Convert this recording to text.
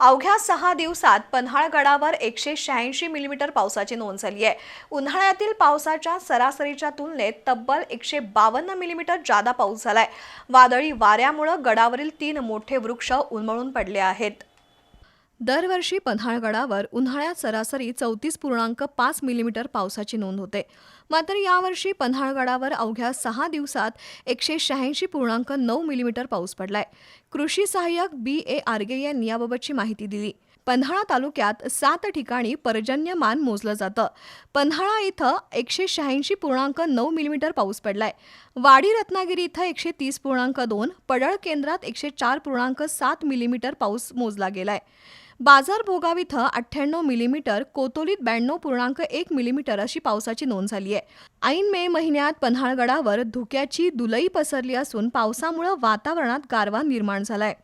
अवघ्या सहा दिवसात पन्हाळगडावर एकशे शहाऐंशी मिलीमीटर पावसाची नोंद झाली आहे. उन्हाळ्यातील पावसाच्या सरासरीच्या तुलनेत तब्बल एकशे बावन्न मिलीमीटर जादा पाऊस झालाय. वादळी वाऱ्यामुळं गडावरील तीन मोठे वृक्ष उन्मळून पडले आहेत. दरवर्षी पन्हाळगडावर उन्हाळ्यात सरासरी चौतीस पूर्णांक पाच मिलीमीटर पावसाची नोंद होते. मात्र यावर्षी पन्हाळगडावर अवघ्या सहा दिवसात एकशे शहाऐंशी पूर्णांक नऊ मिलीमीटर पाऊस पडलाय. कृषी सहाय्यक बी ए आर्गे यांनी याबाबतची माहिती दिली. पन्हाळा तालुक्यात सात ठिकाणी पर्जन्यमान मोजलं जातं. पन्हाळा इथं एकशे शहाऐंशी पूर्णांक नऊ मिलीमीटर पाऊस पडलाय. वाडी रत्नागिरी इथं एकशे तीस पूर्णांक दोन पडळ केंद्रात एकशे चार पूर्णांक सात मिलीमीटर पाऊस मोजला गेलाय. बाजार भोगाव इथं अठ्ठ्याण्णव मिलीमीटर कोतोलीत ब्याण्णव पूर्णांक एक मिलीमीटर अशी पावसाची नोंद झाली आहे. ऐन मे महिन्यात पन्हाळगडावर धुक्याची दुलई पसरली असून पावसामुळं वातावरणात गारवा निर्माण झालाय.